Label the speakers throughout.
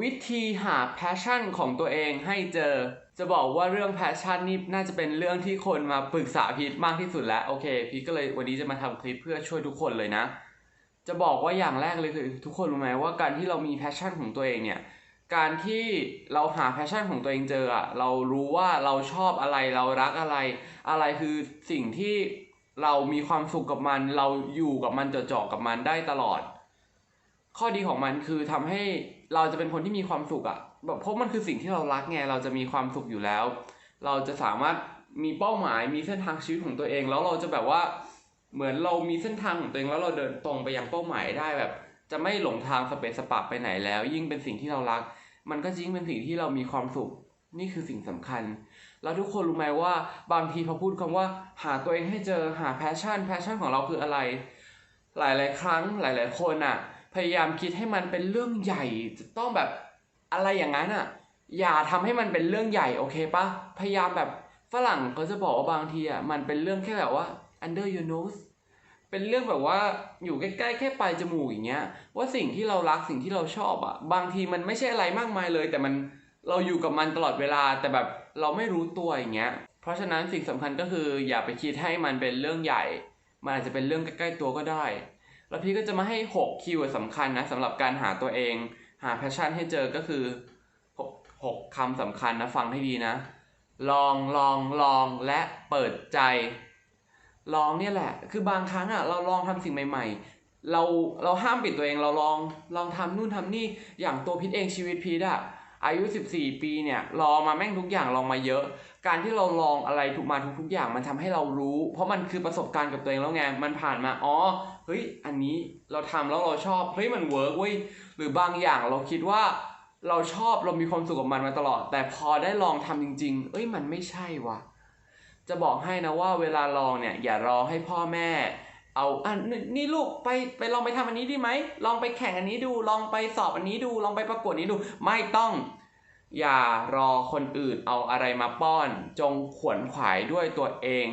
Speaker 1: วิธีหาแพชชั่นของตัวเองให้เจอ จะบอกว่าเรื่องแพชชั่นนี่น่าจะเป็นเรื่องที่คนมาปรึกษาพีทมากที่สุดแล้วโอเค พีทก็เลยวันนี้จะมาทำคลิปเพื่อช่วยทุกคนเลยนะ จะบอกว่าอย่างแรกเลยคือทุกคนรู้ไหมว่าการที่เรามีแพชชั่นของตัวเองเนี่ยการที่เราหาแพชชั่นของตัวเองเจออะเรารู้ว่าเราชอบอะไรเรารักอะไร อะไรคือสิ่งที่เรามีความสุขกับมัน เราอยู่กับมันจดจ่อกับมันได้ตลอด ข้อดีของมันคือทำให้ เราจะเป็นคนที่มีความสุขอะแบบเพราะมันคือสิ่งที่เรารักไงเราจะมีความสุขอยู่แล้ว เราจะสามารถมีเป้าหมายมีเส้นทางชีวิตของตัวเอง แล้วเราจะแบบว่าเหมือนเรามีเส้นทางของตัวเองแล้วเราเดินตรงไปยังเป้าหมายได้แบบ จะไม่หลงทางสเปซสปะไปไหนแล้ว ยิ่งเป็นสิ่งที่เรารัก มันก็ยิ่งเป็นสิ่งที่เรามีความสุขนี่คือสิ่งสำคัญ แล้วทุกคนรู้ไหมว่าบางทีพอพูดคำว่า หาตัวเองให้เจอหาแพชชั่นแพชชั่นของเราคืออะไร หลาย ๆ ครั้งหลาย ๆ คนอะ พยายามคิดให้มันเป็นเรื่องใหญ่จะต้องแบบอะไรอย่างนั้นอะ อย่าทำให้มันเป็นเรื่องใหญ่โอเคปะพยายามแบบฝรั่งเขาจะบอกว่าบางทีอะมันเป็นเรื่องแค่แบบว่า under your nose เป็นเรื่องแบบว่าอยู่ใกล้ๆแค่ปลายจมูกอย่างเงี้ย ว่าสิ่งที่เรารักสิ่งที่เราชอบอะ บางทีมันไม่ใช่อะไรมากมายเลย แต่มันเราอยู่กับมันตลอดเวลาแต่แบบเราไม่รู้ตัวอย่างเงี้ย เพราะฉะนั้นสิ่งสำคัญก็คืออย่าไปคิดให้มันเป็นเรื่องใหญ่ มันอาจจะเป็นเรื่องใกล้ๆตัวก็ได้ แล้วพี่ก็จะมาให้ 6 คีย์เวิร์ดสำคัญนะสำหรับการหาตัวเอง หาแพชชั่นให้เจอก็คือ 6 6คำสำคัญนะฟังให้ดีนะ ลองลองลองและเปิดใจ ลองเนี่ยแหละ คือบางครั้งอะเราลองทำสิ่งใหม่ ๆ เราเราห้ามปิดตัวเองเราลองลองทำนู่นทำนี่อย่างตัวพิษเองชีวิตพีทอะอายุ 14 ปีเนี่ยลองมาแม่งทุกอย่างลองมาเยอะ การที่เราลองอะไรทุกมาทุกๆอย่างมันทำให้เรารู้ เพราะมันคือประสบการณ์กับตัวเองแล้วไงมันผ่านมาอ๋อ เฮ้ยอันนี้เราทำแล้วเราชอบเฮ้ยมันเวิร์กเว้ยหรือบางอย่างเราคิดว่าเราชอบเรามีความสุขกับมันมาตลอด แต่พอได้ลองทำจริง ๆ เอ้ยมันไม่ใช่วะจะบอกให้นะว่าเวลาลองเนี่ยอย่ารอให้พ่อแม่ เอาอะนนี่ลูกไปไปลองไปทำอันนี้ดีไหมลองไปแข่งอันนี้ดู ลองไปสอบอันนี้ดู ลองไปประกวดนี้ดู ไม่ต้อง อย่ารอคนอื่นเอาอะไรมาป้อน จงขวนขวายด้วยตัวเอง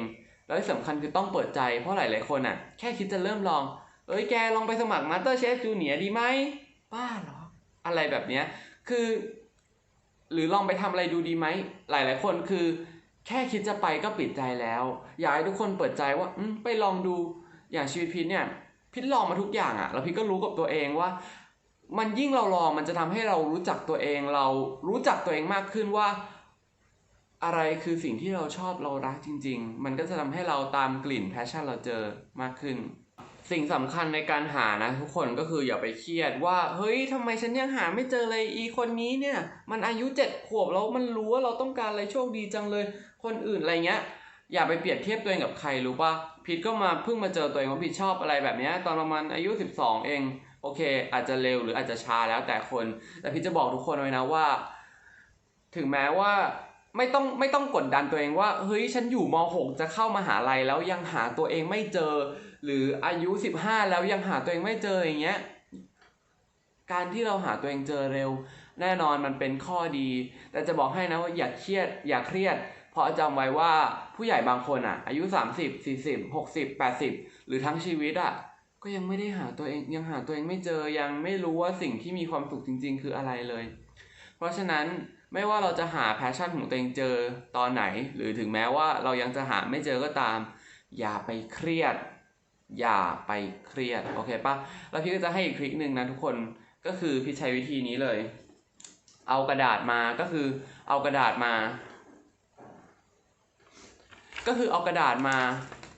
Speaker 1: แล้วที่สำคัญคือต้องเปิดใจเพราะหลายๆคนอะ แค่คิดจะเริ่มลอง เอ้ยแกลองไปสมัคร Master Chef Junior ดีไหมบ้าเหรอ อะไรแบบเนี้ยคือ หรือลองไปทำอะไรดูดีไหมหลายๆคนคือ แค่คิดจะไปก็ปิดใจแล้ว อยากให้ทุกคนเปิดใจว่าอไปลองดูอย่างชีวิตพิทเนี่ยพิทลองมาทุกอย่างอะแล้วพิทก็รู้กับตัวเองว่า มันยิ่งเราลองมันจะทำให้เรารู้จักตัวเอง เรารู้จักตัวเองมากขึ้นว่า อะไรคือสิ่งที่เราชอบเรารักจริง ๆ มันก็จะทำให้เราตามกลิ่นแพชชั่นเราเจอมากขึ้น สิ่งสำคัญในการหานะทุกคนก็คืออย่าไปเครียดว่า เฮ้ยทำไมฉันยังหาไม่เจอเลยอีคนนี้เนี่ย มันอายุเจ็ดขวบแล้วมันรู้ว่าเราต้องการอะไรโชคดีจังเลย คนอื่นอะไรเงี้ยอย่าไปเปรียบเทียบตัวเองกับใครรู้ปะพีทก็มาเพิ่งมาเจอตัวเองว่าพีทชอบอะไรแบบนี้ตอนประมาณอายุ 12 เอง โอเค อาจจะเร็วหรืออาจจะช้าแล้วแต่คน แต่พีทจะบอกทุกคนไว้นะว่า ถึงแม้ว่า ไม่ต้องไม่ต้องกดดันตัวเองว่าเฮ้ยฉันอยู่ม .6 จะเข้ามาหาลัยแล้วยังหาตัวเองไม่เจอ หรืออายุ 15 แล้วยังหาตัวเองไม่เจออย่างเงี้ยการที่เราหาตัวเองเจอเร็ว แน่นอนมันเป็นข้อดี แต่จะบอกให้นะว่าอย่าเครียดอย่าเครียด เพราะจำไว้ว่าผู้ใหญ่บางคนอะ อายุ 30 40 60 80 หรือทั้งชีวิตอะก็ยังไม่ได้หาตัวเองยังหาตัวเองไม่เจอยังไม่รู้ว่าสิ่งที่มีความสุขจริง ๆ คืออะไรเลย ราะฉะนั้นไม่ว่าเราจะหาแพชชั่นของตัวเองเจอตอนไหน หรือถึงแม้ว่าเรายังจะหาไม่เจอก็ตาม อย่าไปเครียด อย่าไปเครียด โอเคปะแล้วพี่ก็จะให้อีกทริคหนึ่งนะทุกคนก็คือพี่ใช้วิธีนี้เลย เอากระดาษมาก็คือเอากระดาษมา ก็คือเอากระดาษมา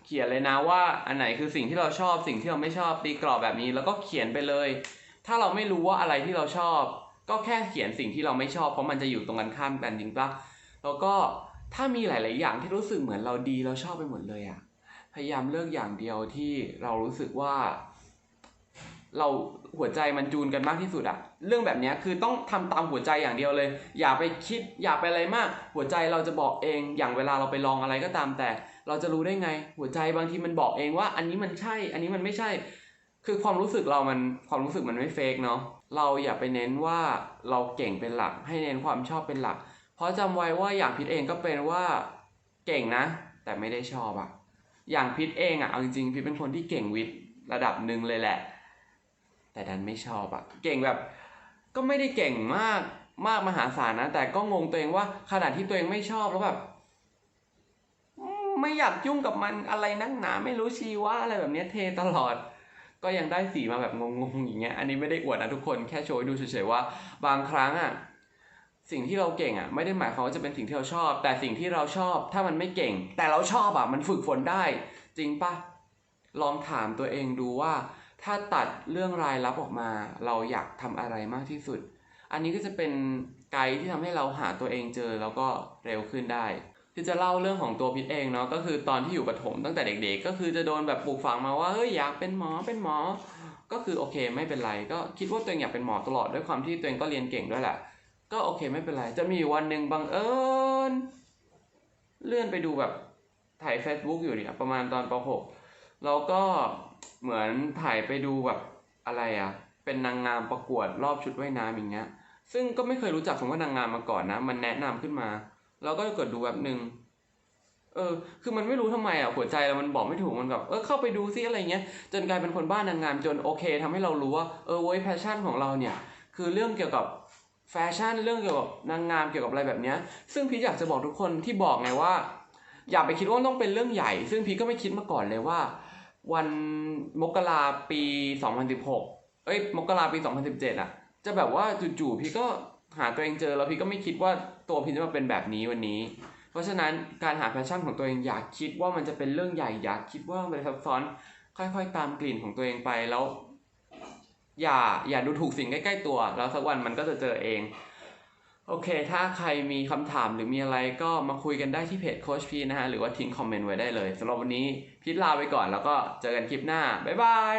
Speaker 1: เขียนเลยนะว่าอันไหนคือสิ่งที่เราชอบสิ่งที่เราไม่ชอบตีกรอบแบบนี้ แล้วก็เขียนไปเลย ถ้าเราไม่รู้ว่าอะไรที่เราชอบ ก็แค่เขียนสิ่งที่เราไม่ชอบเพราะมันจะอยู่ตรงกันข้ามกันจริงปะแล้วก็ถ้ามีหลาย ๆ อย่างที่รู้สึกเหมือนเราดีเราชอบไปหมดเลยอะพยายามเลือกอย่างเดียวที่เรารู้สึกว่า เราหัวใจมันจูนกันมากที่สุดอะเรื่องแบบนี้คือต้องทำตามหัวใจอย่างเดียวเลย อย่าไปคิดอย่าไปอะไรมาก หัวใจเราจะบอกเองอย่างเวลาเราไปลองอะไรก็ตามแต่ เราจะรู้ได้ไง หัวใจบางทีมันบอกเองว่า อันนี้มันใช่ อันนี้มันไม่ใช่ คือความรู้สึกเรามันความรู้สึกมันไม่เฟกเนาะเราอย่าไปเน้นว่าเราเก่งเป็นหลัก ให้เน้นความชอบเป็นหลัก เพราะจำไว้ว่าอย่างพิทเองก็เป็นว่าเก่งนะ แต่ไม่ได้ชอบอะอย่างพิทเองอะเอาจริงๆพิทเป็นคนที่เก่งวิทย์ระดับหนึ่งเลยแหละ แต่ดันไม่ชอบอะเก่งแบบก็ไม่ได้เก่งมากมากมหาศาลนะ แต่ก็งงตัวเองว่าขนาดที่ตัวเองไม่ชอบแล้วแบบไม่อยากยุ่งกับมันอะไรนักหนาไม่รู้ชีวะอะไรแบบเนี้ยเทตลอด ก็ยังได้สีมาแบบงงๆอย่างเงี้ย อันนี้ไม่ได้อวดนะทุกคน แค่โชว์ให้ดูเฉยๆว่า บางครั้งอะ สิ่งที่เราเก่งอะไม่ได้หมายความว่าจะเป็นสิ่งที่เราชอบ แต่สิ่งที่เราชอบถ้ามันไม่เก่ง แต่เราชอบอะมันฝึกฝนได้ จริงปะลองถามตัวเองดูว่า ถ้าตัดเรื่องรายลับออกมา เราอยากทำอะไรมากที่สุด อันนี้ก็จะเป็นไกด์ที่ทำให้เราหาตัวเองเจอแล้วก็เร็วขึ้นได้ คือจะเล่าเรื่องของตัวพิษเองเนาะก็คือตอนที่อยู่ประถมตั้งแต่เด็ก ๆ ก็คือจะโดนแบบปลูกฝังมาว่าเฮ้ยอยากเป็นหมอเป็นหมอ ก็คือโอเคไม่เป็นไร ก็คิดว่าตัวเองอยากเป็นหมอตลอดด้วยความที่ตัวเองก็เรียนเก่งด้วยแหละก็โอเคไม่เป็นไร จะมีวันหนึ่งบังเอิญเลื่อนไปดูแบบถ่าย Facebook อยู่เนี่ยประมาณตอนป .6 แล้วก็เหมือนถ่ายไปดูแบบอะไรอะเป็นนางงามประกวดรอบชุดว่ายน้ำอย่างเงี้ยซึ่งก็ไม่เคยรู้จักคำว่านางงามมาก่อนนะ มันแนะนำขึ้นมา แล้วก็กดดูแบบหนึ่งเออ คือมันไม่รู้ทำไมอะหัวใจเรามันบอกไม่ถูก มันแบบ เออ เข้าไปดูซิอะไรเงี้ย จนกลายเป็นคนบ้านนางงาม จนโอเคทำให้เรารู้ว่า เออเว้ยแพชชั่นของเราเนี่ย คือเรื่องเกี่ยวกับแฟชั่น เรื่องเกี่ยวกับนางงาม เกี่ยวกับอะไรแบบเนี้ย ซึ่งพี่อยากจะบอกทุกคนที่บอกไงว่า อย่าไปคิดว่าต้องเป็นเรื่องใหญ่ ซึ่งพี่ก็ไม่คิดมาก่อนเลยว่า วันมกราปี 2016 เอ้ย มกราปี 2017อะ จะแบบว่าจู่ๆพี่ก็ หาตัวเองเจอแล้วพี่ก็ไม่คิดว่าตัวพี่จะมาเป็นแบบนี้วันนี้ เพราะฉะนั้นการหาแพชชั่นของตัวเองอย่าคิดว่ามันจะเป็นเรื่องใหญ่อย่าคิดว่ามันซับซ้อนค่อยๆ ตามกลิ่นของตัวเองไปแล้ว อย่าอย่าดูถูกสิ่งใกล้ๆตัว แล้วสักวันมันก็จะเจอเอง โอเค ถ้าใครมีคำถามหรือมีอะไรก็มาคุยกันได้ที่เพจโคชพีนะฮะ หรือว่าทิ้งคอมเมนต์ไว้ได้เลยสำหรับวันนี้พีทลาไปก่อนแล้วก็เจอกันคลิปหน้า บ๊ายบาย